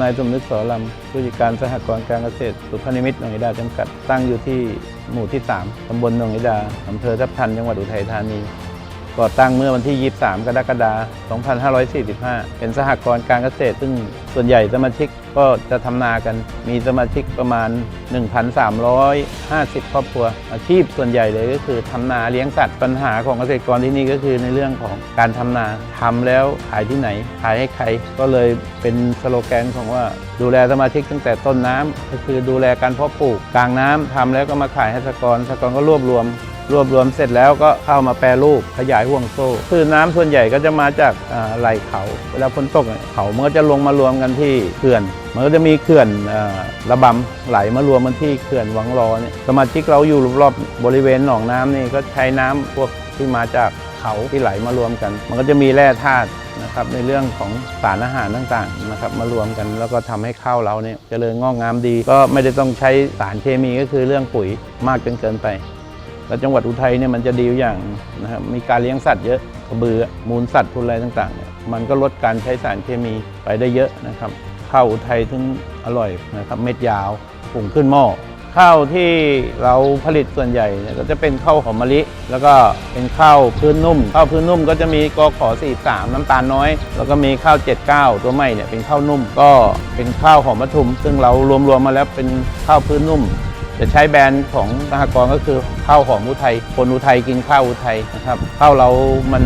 นายสมนึกสอลำผู้จัดการสหกรณ์การเกษตร สุพรรณนิมิตรหนองอิดาจำกัด ตั้งอยู่ที่หมู่ที่ 3 ตำบลหนองอิดาอำเภอทับทัน จังหวัดอุทัยธานีก่อตั้งเมื่อวันที่ 23 กรกฎาคม 2545 เป็นสหกรณ์การเกษตร ซึ่งส่วนใหญ่สมาชิก ก็จะทำนากัน มีสมาชิกประมาณ 1,350 ครอบครัว อาชีพส่วนใหญ่เลยก็คือทำนาเลี้ยงสัตว์ปัญหาของเกษตรกรที่นี่ก็คือในเรื่องของการทำนาทำแล้วขายที่ไหน ขายให้ใคร ก็เลยเป็นสโลแกนของว่าดูแลสมาชิกตั้งแต่ต้นน้ำก็คือดูแลการเพาะปลูกกลางน้ำทำแล้วก็มาขายให้สกรณ์สกรณ์ก็รวบรวม รวบรวมเสร็จแล้วก็เข้ามาแปรรูปขยายห่วงโซ่ คือน้ำส่วนใหญ่ก็จะมาจากไหลเขา เวลาฝนตกเนี่ยเขามันก็จะลงมารวมกันที่เขื่อน มันก็จะมีเขื่อนอระบำไหลมารวมกันที่เขื่อนวังรอเนี่ยสมาชิกเราอยู่รอบๆบริเวณหนองน้ำนี่ก็ใช้น้ำพวกที่มาจากเขาที่ไหลมารวมกัน มันก็จะมีแร่ธาตุนะครับในเรื่องของสารอาหารต่างๆนะครับมารวมกันแล้วก็ทำให้ข้าวเราเนี่ยเจริญงอกงามดี ก็ไม่ได้ต้องใช้สารเคมีก็คือเรื่องปุ๋ยมากจนเกินไป แล้วจังหวัดอุทัยเนี่ยมันจะดีอย่างนะครับมีการเลี้ยงสัตว์เยอะกระบือมูลสัตว์ทุนอะไรต่างๆเนี่ยมันก็ลดการใช้สารเคมีไปได้เยอะนะครับข้าวอุทัยถึงอร่อยนะครับเม็ดยาวปุ่งขึ้นหม้อข้าวที่เราผลิตส่วนใหญ่เนี่ยก็จะเป็นข้าวหอมมะลิ แล้วก็เป็นข้าวพื้นนุ่มข้าวพื้นนุ่มก็จะมีกขอ43 น้ำตาลน้อย แล้วก็มีข้าว 79 ตัวใหม่เนี่ยเป็นข้าวนุ่ม ก็เป็นข้าวหอมมะทุม ซึ่งเรารวมๆมาแล้วเป็นข้าวพื้นนุ่ม จะใช้แบรนด์ของสหกรณ์ก็คือข้าวหอมอุทัยคนอุทัยกินข้าวอุทัยนะครับข้าวเรามัน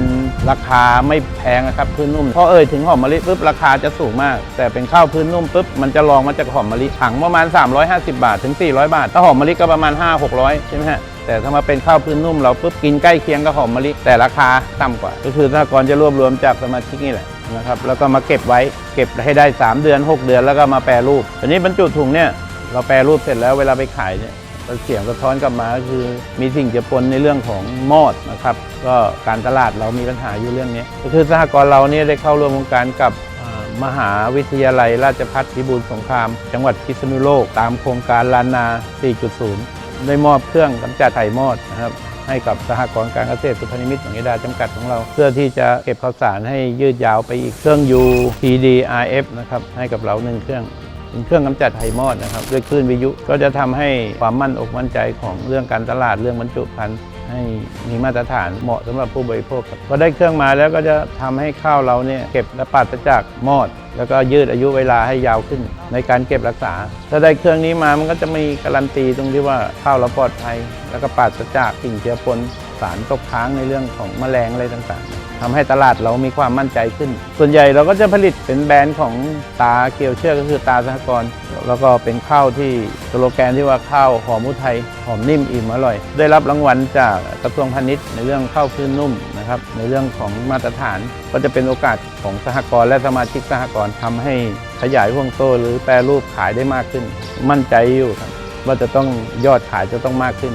ราคาไม่แพงนะครับพื้นนุ่มพอเอ่ยถึงหอมมะลิปุ๊บราคาจะสูงมาก แต่เป็นข้าวพื้นนุ่มปุ๊บมันจะรองมาจากหอมมะลิถังประมาณ 350 บาทถึง 400 บาท ถ้าหอมมะลิก็ประมาณ 5 600 ใช่ไหมฮะแต่ถ้ามาเป็นข้าวพื้นนุ่มเราปุ๊บกินใกล้เคียงกับหอมมะลิแต่ราคาต่ำกว่า ก็คือสหกรณ์จะรวบรวมจากสมาชิกนี่แหละนะครับแล้วก็มาเก็บไว้เก็บให้ได้ 3 เดือน 6 เดือนแล้วก็มาแปรรูปอันนี้บรรจุถุงเนี่ย เราแปรรูปเสร็จแล้วเวลาไปขายเนี่ยเสียงสะท้อนกลับมาก็คือมีสิ่งเจือปนในเรื่องของมอดนะครับ ก็การตลาดเรามีปัญหาอยู่เรื่องนี้ก็คือสหกรณ์เราเนี่ยได้เข้าร่วมโครงการกับมหาวิทยาลัยราชภัฏพิบูลสงคราม จังหวัดพิษณุโลก ตามโครงการลานนา 4.0 ได้มอบเครื่องกำจัดไข่มอดนะครับให้กับสหกรณ์การเกษตรสุพรรณมิตรหนองยาดาจำกัดของเรา เพื่อที่จะเก็บข้าวสารให้ยืดยาวไปอีกเครื่อง UPDRF นะครับให้กับเราหนึ่งเครื่อง เป็นเครื่องกำจัดไฮมอดนะครับด้วยคลื่นวิทยุก็จะทำให้ความมั่นอกมั่นใจของเรื่องการตลาดเรื่องบรรจุภัณฑ์ให้มีมาตรฐานเหมาะสำหรับผู้บริโภคครับพอได้เครื่องมาแล้วก็จะทำให้ข้าวเราเนี่ยเก็บและปราศจากมอด แล้วก็ยืดอายุเวลาให้ยาวขึ้น ในการเก็บรักษา ถ้าได้เครื่องนี้มามันก็จะมีการันตีตรงที่ว่าข้าวเราปลอดภัย แล้วก็ปราศจากสิ่งเจือปน สารตกค้างในเรื่องของแมลงอะไรต่างๆทำให้ตลาดเรามีความมั่นใจขึ้น ส่วนใหญ่เราก็จะผลิตเป็นแบรนด์ของตาเกียวเชือกก็คือตาสหกรณ์แล้วก็เป็นข้าวที่สโลแกนที่ว่าข้าวหอมอุทัยหอมนิ่มอิ่มอร่อย ได้รับรางวัลจากกระทรวงพาณิชย์ในเรื่องข้าวพื้นนุ่มนะครับในเรื่องของมาตรฐานก็จะเป็นโอกาสของสหกรณ์และสมาชิกสหกรณ์ทำให้ขยายห่วงโซ่หรือแปรรูปขายได้มากขึ้น มั่นใจอยู่ครับว่าจะต้องยอดขายจะต้องมากขึ้น